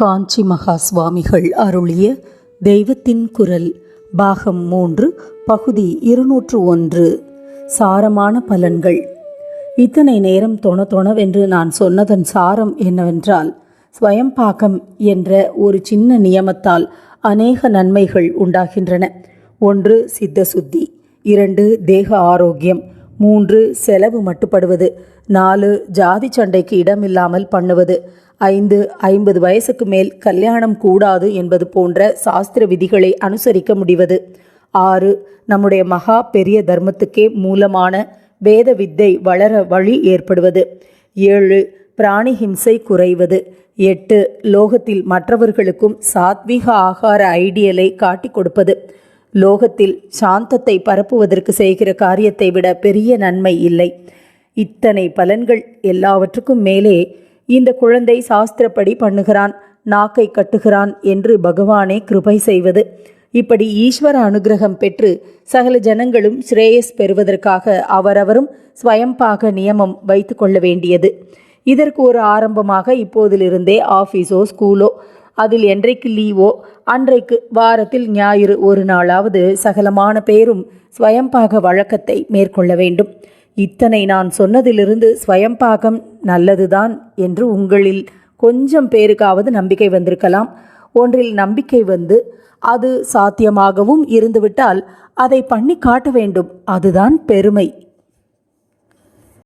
காஞ்சி மகா சுவாமிகள் அருளிய தெய்வத்தின் குரல் பாகம் மூன்று பகுதி இருநூற்று ஒன்று. சாரமான பலன்கள். இத்தனை நேரம் தொண தொணவென்று நான் சொன்னதன் சாரம் என்னவென்றால் ஸ்வயம்பாகம் என்ற ஒரு சின்ன நியமத்தால் அநேக நன்மைகள் உண்டாகின்றன. ஒன்று சித்த சுத்தி. இரண்டு தேக ஆரோக்கியம். மூன்று செலவு மட்டுப்படுவது. நாலு ஜாதி சண்டைக்கு இடமில்லாமல் பண்ணுவது. ஐந்து ஐம்பது வயசுக்கு மேல் கல்யாணம் கூடாது என்பது போன்ற சாஸ்திர விதிகளை அனுசரிக்க முடிவது. ஆறு நம்முடைய மகா பெரிய தர்மத்துக்கே மூலமான வேத வித்தை வளர வழி ஏற்படுவது. ஏழு பிராணி ஹிம்சை குறைவது. எட்டு லோகத்தில் மற்றவர்களுக்கும் சாத்வீக ஆகார ஐடியலை காட்டிக் கொடுப்பது. லோகத்தில் சாந்தத்தை பரப்புவதற்கு செய்கிற காரியத்தை விட பெரிய நன்மை இல்லை. இத்தனை பலன்கள் எல்லாவற்றுக்கும் மேலே இந்த குழந்தை சாஸ்திரப்படி பண்ணுகிறான் நாக்கை கட்டுகிறான் என்று பகவானே கிருபை செய்வது. இப்படி ஈஸ்வர அனுகிரகம் பெற்று சகல ஜனங்களும் ஸ்ரேயஸ் பெறுவதற்காக அவரவரும் ஸ்வயம்பாக நியமம் வைத்து கொள்ள வேண்டியது. இதற்கு ஒரு ஆரம்பமாக இப்போதிலிருந்தே ஆஃபீஸோ ஸ்கூலோ அதில் என்றைக்கு லீவோ அன்றைக்கு வாரத்தில் ஞாயிறு ஒரு நாளாவது சகலமான பேரும் ஸ்வயம்பாக வழக்கத்தை மேற்கொள்ள வேண்டும். இத்தனை நான் சொன்னதிலிருந்து ஸ்வயம்பாகம் நல்லதுதான் என்று உங்களில் கொஞ்சம் பேருக்காவது நம்பிக்கை வந்திருக்கலாம். ஒன்றில் நம்பிக்கை வந்து அது சாத்தியமாகவும் இருந்துவிட்டால் அதை பண்ணி காட்ட வேண்டும். அதுதான் பெருமை.